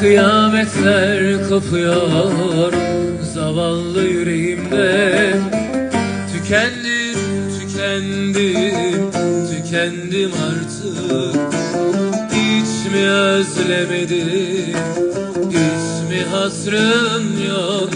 Kıyametler kopuyor. Zavallı yüreğimde Tükendim, tükendim, tükendim artık. Hiç mi özlemedim, hiç mi hasrın yok?